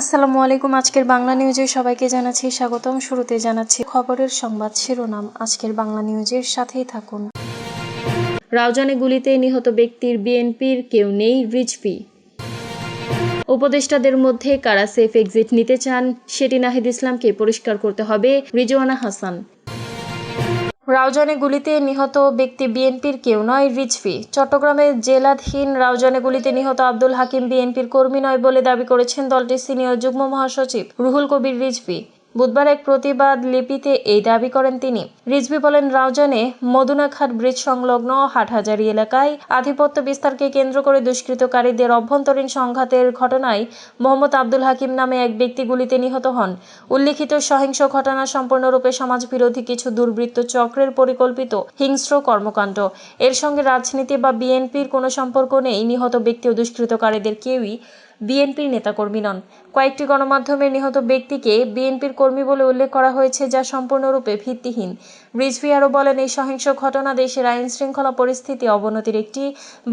আসসালামু আলাইকুম, আজকের বাংলা নিউজে সবাইকে জানাচ্ছি স্বাগতম। শুরুতে জানাচ্ছি খবরের সংবাদ শিরোনাম। আজকের বাংলা নিউজের সাথেই থাকুন। রাউজানে গুলিতে নিহত ব্যক্তির বিএনপির কেউ নেই রিজপি উপদেষ্টাদের মধ্যে কারা সেফ এক্সিট নিতে চান, সেটি নাহিদ ইসলামকে পরিষ্কার করতে হবে রিজওয়ানা হাসান। রাউজানে গুলিতে নিহত ব্যক্তি বিএনপির কেউ নয়, রিজভি। চট্টগ্রামের জেলাধীন রাউজানে গুলিতে নিহত আব্দুল হাকিম বিএনপির কর্মী নয় বলে দাবি করেছেন দলটির সিনিয়র যুগ্ম মহাসচিব রুহুল কবির রিজভি। বুধবার এক প্রতিবাদ লিপিতে এই দাবি করেন তিনি। রিজভি বলেন, রাউজানে মদুনাঘাট ব্রিজ সংলগ্ন হাটহাজারি এলাকায় আধিপত্য বিস্তারকে কেন্দ্র করে দুষ্কৃতকারীদের অভ্যন্তরীণ সংঘাতের ঘটনায় মোহাম্মদ আব্দুল হাকিম নামে এক ব্যক্তি গুলিতে নিহত হন। উল্লিখিত সহিংস ঘটনা সম্পূর্ণরূপে সমাজবিরোধী কিছু দুর্বৃত্ত চক্রের পরিকল্পিত হিংস্র কর্মকাণ্ড। এর সঙ্গে রাজনীতি বা বিএনপির কোনো সম্পর্ক নেই। নিহত ব্যক্তি ও দুষ্কৃতকারীদের কেউই বিএনপির নেতাকর্মী নন। কয়েকটি গণমাধ্যমের নিহত ব্যক্তিকে বিএনপির কর্মী বলে উল্লেখ করা হয়েছে, যা সম্পূর্ণরূপে ভিত্তিহীন। রিজভি আরও বলেন, এই সহিংস ঘটনা দেশের আইন শৃঙ্খলা পরিস্থিতি অবনতির একটি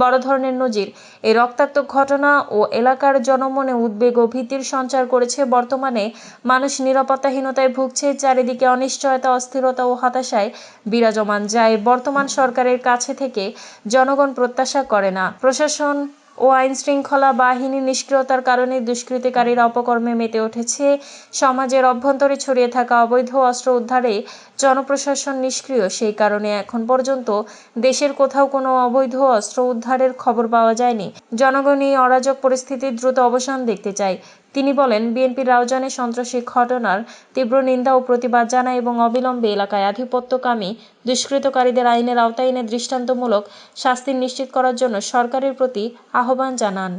বড় ধরনের নজির। এই রক্তাক্ত ঘটনা ও এলাকার জনমনে উদ্বেগ ও ভীতির সঞ্চার করেছে। বর্তমানে মানুষ নিরাপত্তাহীনতায় ভুগছে, চারিদিকে অনিশ্চয়তা, অস্থিরতা ও হতাশায় বিরাজমান যায় বর্তমান সরকারের কাছে থেকে জনগণ প্রত্যাশা করে না। প্রশাসন ও আইন শৃঙ্খলা বাহিনী নিষ্ক্রিয়তার কারণে দুষ্কৃতিকারীর অপকর্মে মেতে উঠেছে। সমাজের অভ্যন্তরে ছড়িয়ে থাকা অবৈধ অস্ত্র উদ্ধারে জনপ্রশাসন নিষ্ক্রিয়। সেই কারণে এখন পর্যন্ত দেশের কোথাও কোনো অবৈধ অস্ত্র উদ্ধারের খবর পাওয়া যায়নি। জনগণ এই অরাজক পরিস্থিতির দ্রুত অবসান দেখতে চায়। তিনি বলেন, বিএনপির রাউজানে সন্ত্রাসী ঘটনার তীব্র নিন্দা ও প্রতিবাদ জানায় এবং অবিলম্বে এলাকায় আধিপত্যকামী দুষ্কৃতকারীদের আইনের আওতায় এনে দৃষ্টান্তমূলক শাস্তি নিশ্চিত করার জন্য সরকারের প্রতি আহ্বান জানান।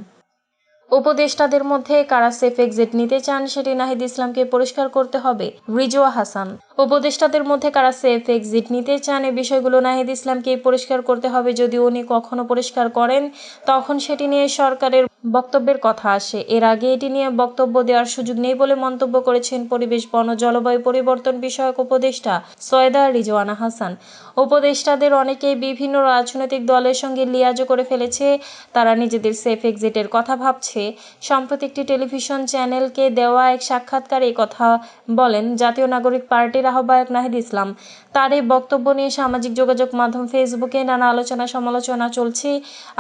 উপদেষ্টাদের মধ্যে কারা সেফ এক্সিট নিতে চান সেটি নাহিদ ইসলামকে পরিষ্কার করতে হবে, রিজওয়া হাসান। উপদেষ্টাদের মধ্যে কারা সেফ এক্সিট নিতে চান এ বিষয়গুলো নাহিদ ইসলামকে পরিষ্কার করতে হবে। যদি উনি কখনো পরিষ্কার করেন, তখন সেটি নিয়ে সরকারের বক্তব্যের কথা আসে। এর আগে এটি নিয়ে বক্তব্য দেওয়ার সুযোগ নেই বলে মন্তব্য করেছেন পরিবেশ, বন, জলবায়ু পরিবর্তন বিষয়ক উপদেষ্টা সয়দা রিজওয়ানা হাসান। উপদেষ্টাদের অনেকেই বিভিন্ন রাজনৈতিক দলের সঙ্গে লিয়াজও করে ফেলেছে। তারা নিজেদের সেফ এক্সিটের কথা ভাবছে। সম্প্রতি একটি টেলিভিশন চ্যানেলকে দেওয়া এক সাক্ষাৎকারে কথা বলেন জাতীয় নাগরিক পার্টির আহ্বায়ক নাহিদ ইসলাম। তার এই বক্তব্য নিয়ে সামাজিক যোগাযোগ মাধ্যম ফেসবুকে নানা আলোচনা সমালোচনা চলছে।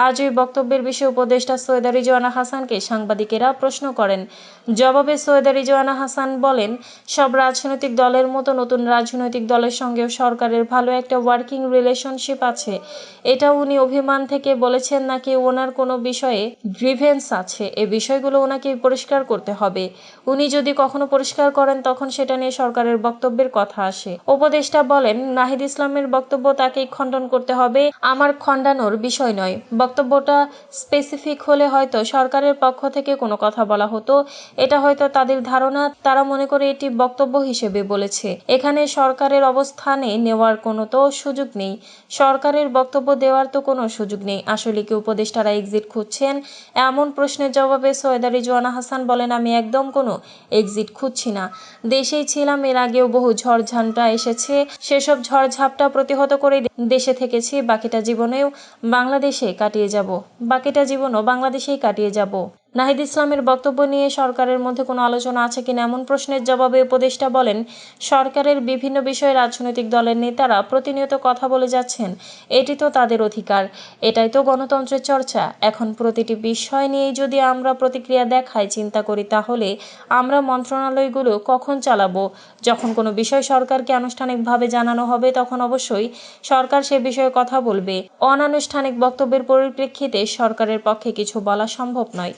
আজ ওই বক্তব্যের বিষয়ে উপদেষ্টা সৈয়দা রিজওয়ানা হাসানকে সাংবাদিকেরা প্রশ্ন করেন। জবাবে সৈয়দা রিজওয়ানা হাসান বলেন, সব রাজনৈতিক দলের মতো নতুন রাজনৈতিক দলের সঙ্গেও সরকারের ভালো একটা ওয়ার্কিং রিলেশনশিপ আছে। এটা উনি অভিমান থেকে বলেছেন নাকি ওনার কোনো বিষয়ে গ্রিভেন্স আছে? এ বিষয়গুলো ওনাকে পরিষ্কার করতে হবে। উনি যদি কখনো পরিষ্কার করেন, তখন সেটা নিয়ে সরকারের বক্তব্যের কথা আসে। উপদেষ্টা বলেন, নাহিদ ইসলামের বক্তব্য তাকেই খণ্ডন করতে হবে। আমার খণ্ডানোর বিষয় নয়। বক্তব্যটা স্পেসিফিক হলে হয়তো সরকারের পক্ষ থেকে কোনো কথা বলা হতো। এটা হয়তো তাদের ধারণা। তারা মনে করে এটি বক্তব্য হিসেবে বলেছে। এখানে সরকারের অবস্থানে নেওয়ার কোনো তো সুযোগ নেই। সরকারের বক্তব্য দেওয়ার তো কোনো সুযোগ নেই। আসলে কি উপদেষ্টারা এক্সিট খুঁজছেন? এমন প্রশ্নের জবাবে সৈয়দা রিজওয়ানা হাসান বলেন, আমি একদম কোনো এক্সিট খুঁজছি না। দেশেই ছিলাম, এর আগেও বহু ঝড়ঝাপটা এসেছে। সেসব ঝড়ঝাপটা প্রতিহত করে দেশে থেকেছি। বাকিটা জীবনেও বাংলাদেশে কাটিয়ে যাব। বাকিটা জীবনও বাংলাদেশেই কাটিয়ে যাব। নাহিদ ইসলামের বক্তব্য নিয়ে সরকারের মধ্যে কোনো আলোচনা আছে কিনা এমন প্রশ্নের জবাবে উপদেষ্টা বলেন, সরকারের বিভিন্ন বিষয়ে রাজনৈতিক দলের নেতারা প্রতিনিয়ত কথা বলে যাচ্ছেন। এটি তো তাদের অধিকার। এটাই তো গণতন্ত্রের চর্চা। এখন প্রতিটি বিষয় নিয়েই যদি আমরা প্রতিক্রিয়া দেখাই, চিন্তা করি, তাহলে আমরা মন্ত্রণালয়গুলো কখন চালাবো? যখন কোনো বিষয় সরকারকে আনুষ্ঠানিকভাবে জানানো হবে, তখন অবশ্যই সরকার সে বিষয়ে কথা বলবে। অনানুষ্ঠানিক বক্তব্যের পরিপ্রেক্ষিতে সরকারের পক্ষে কিছু বলা সম্ভব নয়।